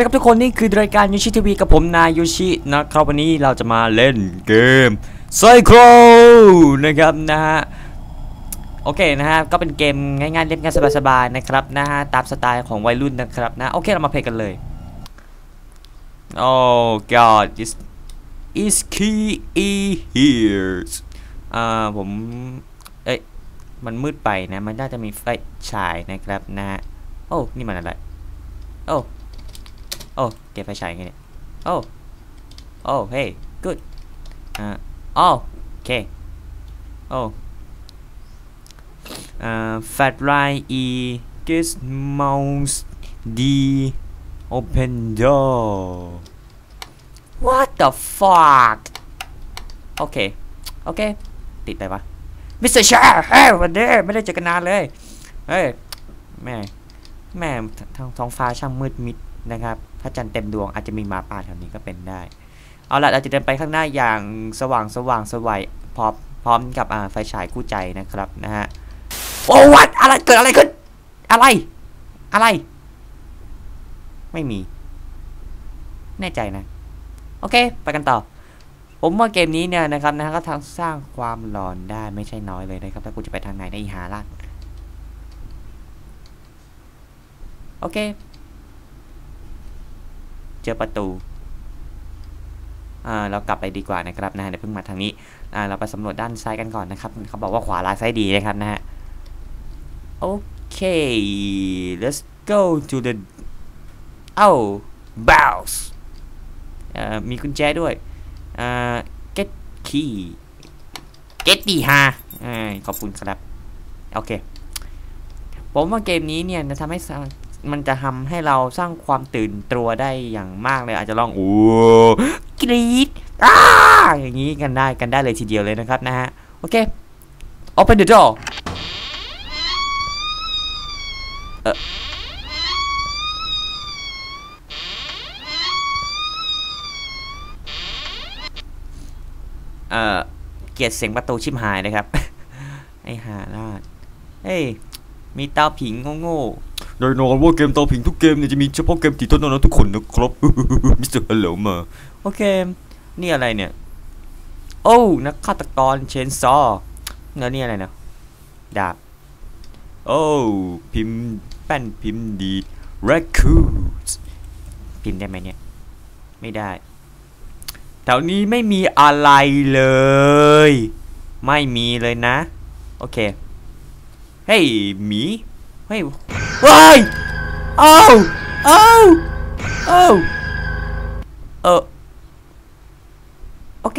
ดีครับทุกคนนี่คือรายการยูชิทีวีกับผมนายยูชินะครับวันนี้เราจะมาเล่นเกมไซโครนะครับนะฮะโอเคนะฮะก็เป็นเกมง่ายๆเล่นกันสบายๆนะครับนะฮะตามสไตล์ของวัยรุ่นนะครับนะโอเคเรามาเพลย์กันเลย Oh God is is key here อ่าผมเอ้ยมันมืดไปนะมันน่าจะมีไฟฉายนะครับนะฮะโอ้นี่มันอะไรโอ้ อ้เก็บไฟฉายไงเนี่ยโอ้โอ้เฮ้ย good อ่าโอเคโอ้อ่า fat right e gets mouse d open door what the fuck โอเค โอเค ติดไปปะมิสเตอร์ชาเฮ้ยวันนี้ไม่ได้เจอกันนานเลย เฮ้ย แม่ แม่ท้องท้องฟ้าช่างมืดมิดนะครับ พระจันทร์เต็มดวงอาจจะมีหมาป่าแถวนี้ก็เป็นได้ เอาละเราจะเดินไปข้างหน้าอย่างสว่างสว่างสวัยพร้อมพร้อมกับไฟฉายคู่ใจนะครับนะฮะโอ้วัดอะไรเกิดอะไรขึ้น อะไร อะไร ไม่มี แน่ใจนะ โอเค ไปกันต่อ ผมว่าเกมนี้เนี่ยนะครับนะฮะก็ทั้งสร้างความหลอนได้ไม่ใช่น้อยเลยนะครับ ถ้ากูจะไปทางไหนในอีหาล่ะโอเค เจอประตูเรากลับไปดีกว่านะครับนะเดี๋ยวเพิ่งมาทางนี้เราไปสำรวจด้านซ้ายกันก่อนนะครับเขาบอกว่าขวาร้ายซ้ายดีนะครับนะฮะโอเค let's go to the oh bounce มีกุญแจด้วย get key get ดีฮะขอบคุณครับ โอเค ผมว่าเกมนี้เนี่ยจะทำให้ มันจะทำให้เราสร้างความตื่นตัวได้อย่างมากเลย อาจจะลองโอ้กรี๊ดอ้าอย่างนี้กันได้กันได้เลยทีเดียวเลยนะครับนะฮะ โอเค open the door เออเออเกลียดเสียงประตูชิมหายนะครับ ไอ้ห่าลาดเฮ้ย มีเตาผิงโง่ๆ แน่นอนว่าเกมเตาผิงทุกเกมเนี่ยจะมีเฉพาะเกมติดเท่านั้นทุกคนนะครับมิสเตอร์ฮัลโหลมาโอเค นี่อะไรเนี่ย โอ้นักฆาตกรเชนซอแล้วนี่อะไรนะดาบโอ้พิมพ์แป้นพิมพ์ดี records พิมพ์ได้ไหมเนี่ย ไม่ได้แถวนี้ไม่มีอะไรเลย ไม่มีเลยนะ โอเค เฮ้ยหมีเฮ้ย ว้ายเอ้าเอ้าเอ้าเออโอเค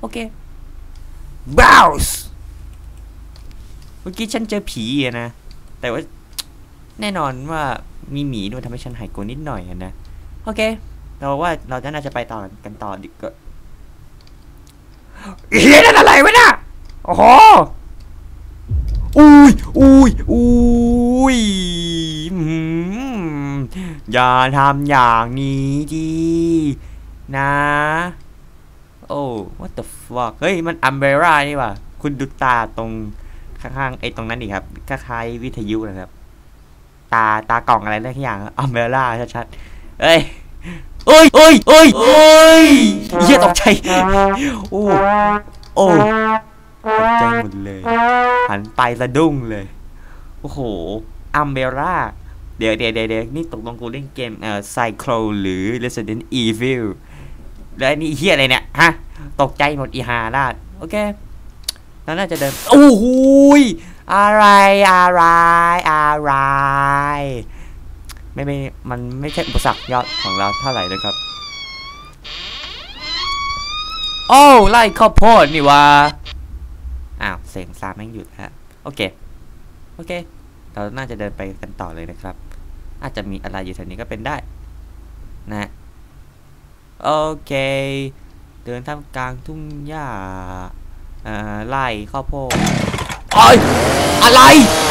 โอเค bounce เมื่อกี้ฉันเจอผีอะนะ แต่ว่าแน่นอนว่ามีหมีด้วยทำให้ฉันหายกลัวนิดหน่อยอะนะ โอเค เราว่าเราจะน่าจะไปต่อกันต่อดีกว่าเฮียนั่นอะไรวะน่ะโอ้โห อุ้ยอุ้ยอุ้ยอย่าทำอย่างนี้ดีนะ โอ้ what the fuck เฮ้ย มันอัมเบร่านี่ว่ะ คุณดูตาตรงข้างๆไอ้ตรงนั้นดิครับคล้ายๆวิทยุนะครับ ตาตากล่องอะไรเรื่องอย่างอัมเบร่าชัดๆเอ้ยเอ้ยเอ้ยเอ้ยเอ้ยเหี้ยตกใจ โอ้ โอ้ ตกใจหมดเลย หันไปสะดุ้งเลย โอ้โห อัมเบร่า เดี๋ยวเดี๋ยวเดี๋ยวนี่ตกลงกูเล่นเกมเอ่อไซโครหรือ Resident Evil แล้วนี่เฮียอะไรเนี่ย ฮะ ตกใจหมดอีหาลาดโอเคแล้วน่าจะเดิน โอ้โหอะไรอะไรอะไร ไม่ไม่มันไม่ใช่อุปสรรคยอดของเราเท่าไหร่เลยครับ โอ้ไล่ข้าวโพดนี่ว่าอ้า เสียงซาแม่งหยุดฮะโอเคโอเค เราน่าจะเดินไปกันต่อเลยนะครับ อาจจะมีอะไรอยู่แถวนี้ก็เป็นได้นะโอเค เดินท่ามกลางทุ่งหญ้าอ่าไล่ข้าวโพดโอ้ยอะไร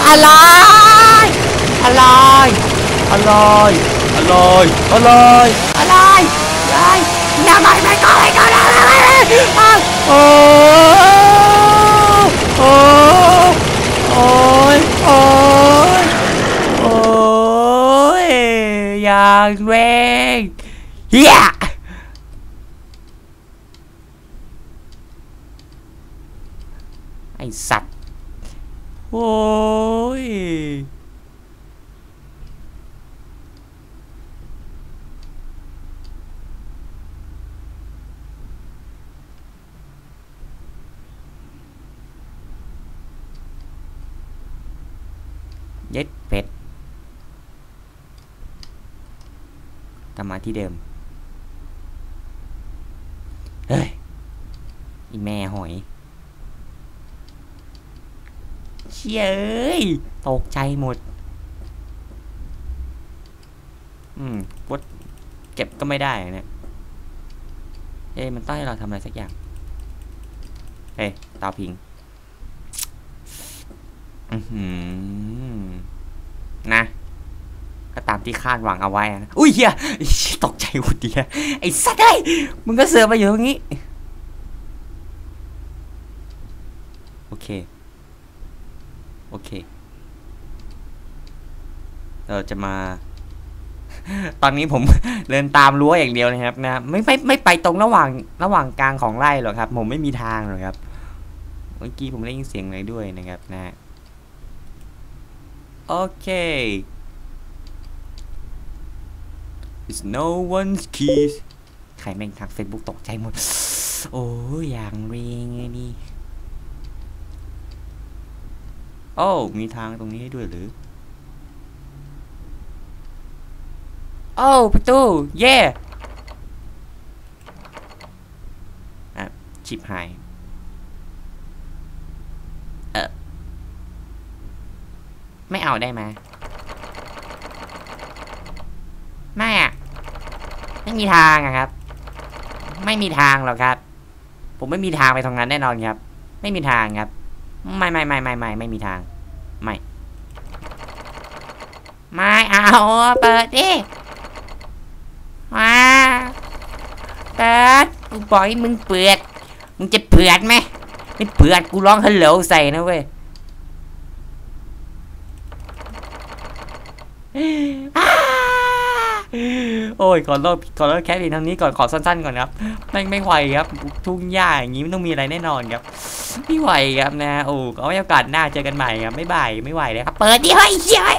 อะไร อะไร อะไร อะไร อะไร อะไรอะไรอย่าไปไม่ก็ไม่ก็อะไรโอ้โอ้โอ้ Ô, ôi, ôi, ôi, giòn quen. Yeah. Anh sạch. Ôi. เฮียไอสัตว์โอ้ยเย็ดเป็ดกลับมาที่เดิม เฮ้ย อีแม่หอย เชี่ยเอ้ยตกใจหมด อืมกดเก็บก็ไม่ได้เนี่ยเอ้ยมันต้องให้เราทำอะไรสักอย่าง เอ้ยตาพิง อือหือ นะ ก็ตามที่คาดหวังเอาไว้นะอุ้ยเฮียตกใจหมดดียไอ้สัตว์ไอ้มึงก็เสือมาอยู่ตรงนี้ โอเค โอเค เราจะมา ตอนนี้ผมเดินตามรั้วอย่างเดียวนะครับนะ ไม่ไม่ไม่ไปตรงระหว่างระหว่างกลางของไร่หรอกครับ ผมไม่มีทางหรอกครับ เมื่อกี้ผมได้ยินเสียงอะไรด้วยนะครับนะ เค It's no one's keys ใครแม่งทักเฟซบุ๊กตกใจหมด โอ้ยอย่างเรียงไงนี่โอ้มีทางตรงนี้ด้วยหรือ โอ้ประตู เย่อะชิปหาย เออไม่ เอาได้ไหมไม่อะไม่มีทางอะครับ ไม่มีทางหรอกครับ ผมไม่มีทางไปตรงนั้นแน่นอนครับ ไม่มีทางครับ ไม่ไม่ไม่ไม่ไม่ไม่มีทาง ไม่ไม่เอาเปิดดิมาเปิดกูบอกให้มึงเปิด มึงจะเปิดไหมไม่เปิดกูร้องฮัลโหลใส่นะเว้ย อ้า โอ้ยขอเลิกขอเลิกแค่เพียงเท่านี้ก่อนขอสั้นๆก่อนครับ ไม่ไม่ไหวครับ ทุ่งหญ้าอย่างนี้มันต้องมีอะไรแน่นอนครับไม่ไหวครับนะโอ้เอาไว้โอกาสหน้าเจอกันใหม่ครับไม่บ่ายไม่ไหวเลยครับเปิดดิเฮ้ยเฮ้ย